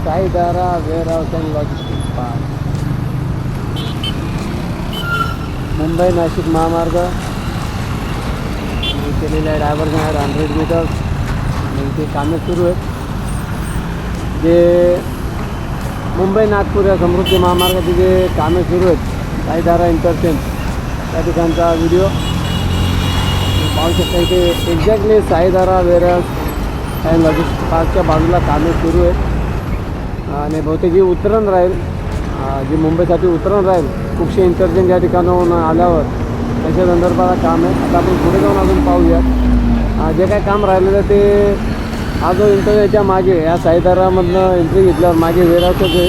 Saidara Warehouse house and logistic park Mumbai Nashik महामार्ग मी आहे डायव्हर्जन आहेत हंड्रेड मीटर्स आणि कामे सुरू आहेत जे मुंबई नागपूर या समृद्धी महामार्गाचे जे कामे सुरू आहेत साईदारा इंटरचेंज त्या ठिकाणचा व्हिडिओ पाहू शकता इथे exactly Saidara warehouse and logistic पार्कच्या बाजूला कामे सुरू आहेत आणि बहुतेक जी उतरण राहील. जी मुंबईसाठी उतरण राहील कुक्षे इंटरचेंज या ठिकाणाहून आल्यावर त्याच्या संदर्भात काम आहे. आता आपण पुढे जाऊन अजून पाहूया जे काय काम राहिलेलं ते हा जो इंटरव्ह्यूच्या मागे या साईदारामधनं एंट्री घेतल्यावर मागे वेरावसच आहे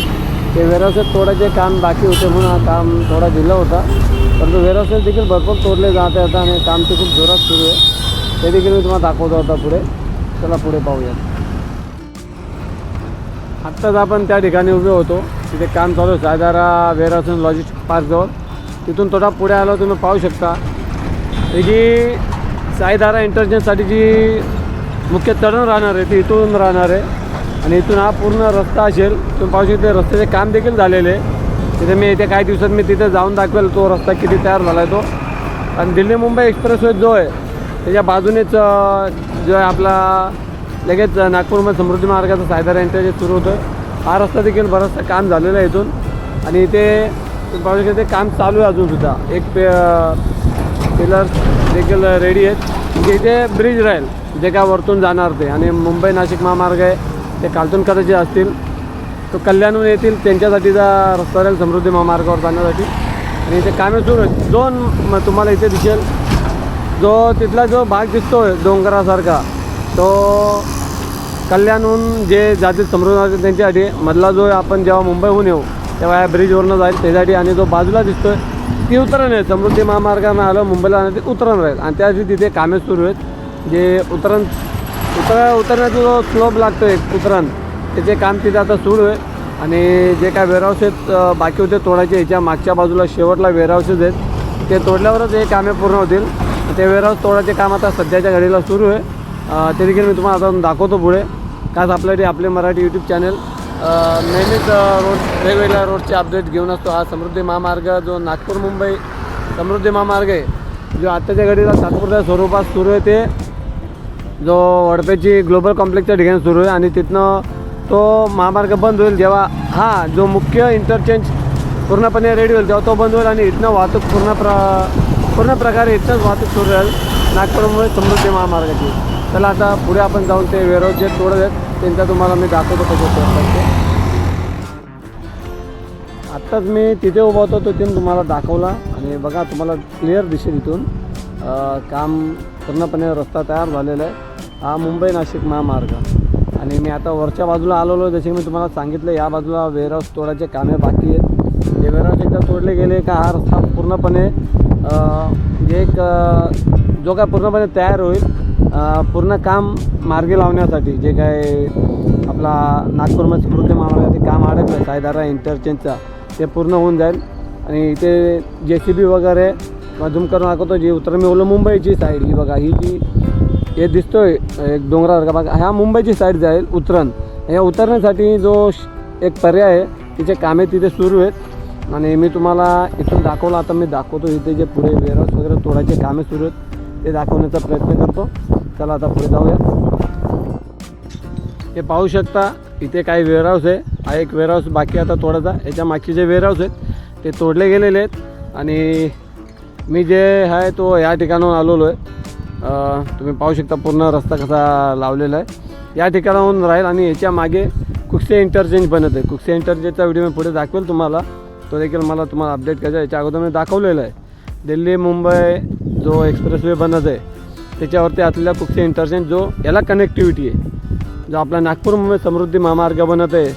ते वेरहाउसेस थोडं जे काम बाकी होते म्हणून हा काम थोडा दिला होता. परंतु वेरावसत देखील भरपूर तोडले जात आहेत आणि काम ते खूप जोरात सुरू आहे. ते देखील मी तुम्हाला दाखवतो आता पुढे. चला पुढे पाहूयात. आत्ताच आपण त्या ठिकाणी उभे होतो. तिथे काम चालू आहे. सायदारा वेअरहाऊस लॉजिस्टिक पार्कजवळ तिथून थोडा पुढे आलो तुम्ही पाहू शकता. ही जी साईदारा इंटरचेंजसाठी जी मुख्य तळण राहणार आहे ती इथून राहणार आहे. आणि इथून हा पूर्ण रस्ता असेल तुम्ही पाहू शकता रस्त्याचे काम देखील झालेले आहे. तिथे मी येत्या काही दिवसात मी तिथे जाऊन दाखवेल तो रस्ता किती तयार झाला आहे तो. आणि दिल्ली मुंबई एक्सप्रेसवे जो आहे त्याच्या बाजूनेच जो आहे आपला लगेच नागपूरमध्ये समृद्धी मार्गाचा सायदारा जे सुरू होतं हा रस्ता देखील बरंचसं काम झालेलं आहे इथून. आणि इथे पाहू शकता ते काम चालू आहे अजूनसुद्धा एक पे पिलर्स देखील रेडी आहेत. म्हणजे इथे ब्रिज राहील जे काय वरतून जाणार ते. आणि मुंबई नाशिक महामार्ग आहे ते खालतून कदाचित असतील. तो कल्याणहून येतील त्यांच्यासाठीचा रस्ता राहील समृद्धी महामार्गावर जाण्यासाठी. आणि इथे कामे सुरू आहेत. दोन तुम्हाला इथे दिसेल जो तिथला जो भाग दिसतोय डोंगरासारखा तो कल्याणहून जे जातील समृद्ध त्यांच्यासाठी मधला जो आपण जेव्हा मुंबईहून येऊ तेव्हा या ब्रिजवरनं जाईल त्यासाठी आणि जो बाजूला दिसतोय ती उतरण आहे. समृद्धी महामार्गानं आलं मुंबईला आणि ते उतरण राहील. आणि त्यासाठी तिथे कामे सुरू आहेत. जे उतरण उतर उतरण्याचा जो स्लोप लागतो एक उतरण त्याचे काम तिथे आता सुरू आहे. आणि जे काय वेअरहाऊस आहेत बाकी होते तोडायचे ह्याच्या मागच्या बाजूला शेवटला वेअरहाऊसेस आहेत. ते तोडल्यावरच हे कामे पूर्ण होतील. ते वेअरहाऊस तोडायचे काम आता सध्याच्या घडीला सुरू आहे. ते देखील मी तुम्हाला आता दाखवतो पुढे. खास आपल्यासाठी आपले मराठी यूट्यूब चॅनल नेहमीच रोड वेगवेगळ्या रोडचे अपडेट घेऊन असतो हा समृद्धी महामार्ग जो नागपूर मुंबई समृद्धी महामार्ग आहे. जो आत्ताच्या घडीला तात्पुरत्या स्वरूपात सुरू आहे ते. जो वडपेची ग्लोबल कॉम्प्लेक्सच्या ठिकाणी सुरू आहे आणि तिथनं तो महामार्ग बंद होईल जेव्हा हा जो मुख्य इंटरचेंज पूर्णपणे रेडी होईल तेव्हा तो बंद होईल आणि इथनं वाहतूक पूर्ण प्र पूर्ण प्रकारे इथनंच वाहतूक सुरू राहील. नागपूरमुळे समृद्धी महामार्गाची. चला आता पुढे आपण जाऊन ते वेरोज जे तोडत आहेत त्यांचा तुम्हाला मी दाखवतो कसं तोडतात ते. आत्ताच मी तिथे उभा होतो तो तिथून तुम्हाला दाखवला. आणि बघा तुम्हाला क्लिअर दिसेल इथून. काम पूर्णपणे रस्ता तयार झालेला आहे. हा मुंबई नाशिक महामार्ग. आणि मी आता वरच्या बाजूला आलेलो जसे मी तुम्हाला सांगितलं या बाजूला वेअरहाऊस तोडायचे कामे बाकी आहेत. हे वेअरहाऊस एकदा तोडले गेले का हा रस्ता पूर्णपणे एक जो काय पूर्णपणे तयार होईल पूर्ण काम मार्गी लावण्यासाठी जे काय आपला नागपूरमध्ये समृद्धी महामार्गाचे काम अडकलं सायदारा इंटरचेंजचा ते पूर्ण होऊन जाईल. आणि इथे जे सी बी वगैरे झूम करून दाखवतो जी उत्तर मी बोललो मुंबईची साईड ही बघा ही जी हे दिसतोय एक डोंगरासारखा बघा ह्या मुंबईची साईड जाईल उतरण ह्या उतरण्यासाठी जो श- एक पर्याय आहे तिचे कामे तिथे सुरू आहेत. आणि मी तुम्हाला इथून दाखवलं आता मी दाखवतो इथे जे पुढे वेअरहाऊस वगैरे तोडायचे कामे सुरू आहेत. ते दाखवण्याचा प्रयत्न करतो. चला आता पुढे जाऊया. हे पाहू शकता इथे काही वेअरहाऊस आहे. हा एक वेअरहाऊस बाकी आता तोडायचा. याच्या मागचे जे वेअरहाऊस आहेत ते तोडले गेलेले आहेत. आणि मी जे आहे तो या ठिकाणाहून आलेलो आहे. तुम्ही पाहू शकता पूर्ण रस्ता कसा लावलेला आहे. या ठिकाणाहून राहील आणि याच्या मागे कुक्से इंटरचेंज बनत आहे. कुक्से इंटरचेंजचा व्हिडिओ मी पुढे दाखवेल तुम्हाला. तो देखील मला तुम्हाला अपडेट करायचा याच्या अगोदर मी दाखवलेलं आहे. दिल्ली मुंबई जो एक्सप्रेसवे बनत आहे त्याच्यावरती असलेला कुकसे इंटरचेंज जो याला कनेक्टिव्हिटी आहे. जो आपला नागपूर मुंबई समृद्धी महामार्ग बनत आहे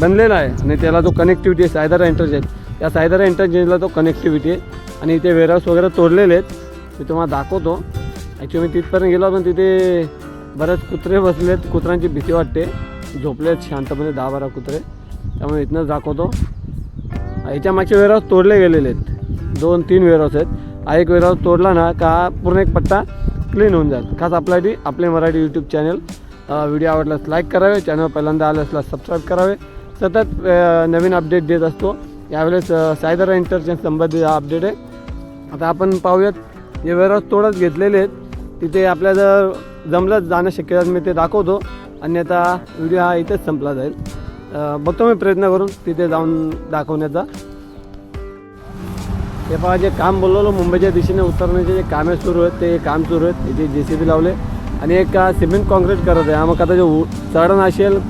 बनलेला आहे आणि त्याला जो कनेक्टिव्हिटी आहे सायदारा इंटरचेंज या सायदारा इंटरचेंजला तो कनेक्टिव्हिटी आहे आणि इथे वेअरहाऊस वगैरे तोडलेले आहेत. मी तुम्हाला दाखवतो. ॲक्च्युली मी तिथपर्यंत गेलो पण तिथे बरेच कुत्रे बसलेत कुत्र्यांची भीती वाटते. झोपलेत शांतपणे दहा बारा कुत्रे. त्यामुळे इथनंच दाखवतो. याच्या मागचे वेअरहाऊस तोडले गेलेले आहेत. दोन तीन वेअरहाऊस आहेत. हा एक वेळा तोडला ना का पूर्ण एक पट्टा क्लीन होऊन जाईल खास आपल्यासाठी आपले मराठी यूट्यूब चॅनल व्हिडिओ आवडल्यास लाईक करावे चॅनल पहिल्यांदा आलं असल्यास सबस्क्राईब करावे. सतत नवीन अपडेट देत असतो. यावेळेस सायदरा सायदर इंटरचेंज संबंधित हा अपडेट आहे. आता आपण पाहूयात जे वेअरहाऊस तोडत घेतलेले आहेत तिथे आपल्या जर जमलं जाणं शक्य मी ते दाखवतो. अन्यथा व्हिडिओ हा इथेच संपला जाईल. बघतो मी प्रयत्न करून तिथे जाऊन दाखवण्याचा. हे पहा जे काम बोलवलं मुंबईच्या दिशेने उतरण्याचे जे कामे सुरू आहेत ते काम सुरू आहेत. इथे जे सी बी लावले. आणि एक सिमेंट कॉन्क्रीट करत आहे. मग आता जे उ- चढण असेल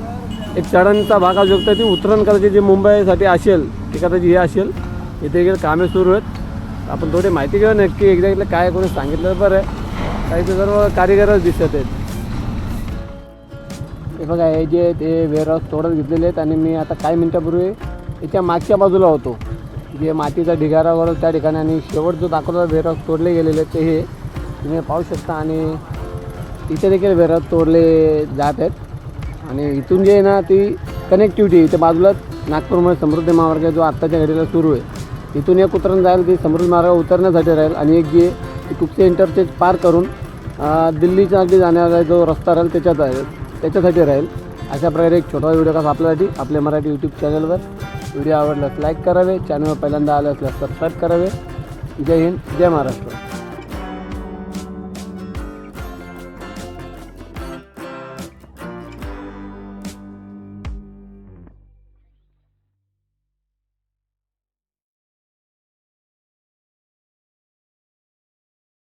एक चढणचा भाग असू शकतो ती उतरण करायची जी मुंबईसाठी असेल ती कदाचित हे असेल. इथे इकडे कामे सुरू आहेत. आपण थोडी माहिती घेऊ नक्की एकदा इथलं काय कोणी सांगितलं बरं आहे. काही ते सर्व कारिगरच दिसत आहेत. हे बघा हे जे ते वेअरहाऊस तोडत घेतलेले आहेत. आणि मी आता काही मिनटापूर्वी याच्या मागच्या बाजूला होतो. जे मातीचा ढिगारावर त्या ठिकाणी आणि शेवट जो दाखवला वेअरहाऊस तोडले गेलेले आहेत ते हे तुम्ही पाहू शकता आणि इथे देखील वेअरहाऊस तोडले जात आहेत. आणि इथून जे आहे ना ती कनेक्टिव्हिटी इथे बाजूलाच नागपूरमध्ये समृद्धी महामार्ग जो आत्ताच्या घडीला सुरू आहे. इथून एक उतरण जाईल ती समृद्धी मार्ग उतरण्यासाठी राहील आणि एक जे कुठचे इंटरचेंज पार करून दिल्लीच्या अगदी जाण्याचा जो रस्ता राहील त्याच्यात राहील त्याच्यासाठी राहील. अशा प्रकारे एक छोटा व्हिडिओ कसा आपल्यासाठी आपल्या मराठी यूट्यूब चॅनलवर व्हिडिओ आवडल्यास लाईक करावे चॅनलवर पहिल्यांदा आलं असल्यास सबस्क्राईब करावे. जय हिंद जय महाराष्ट्र.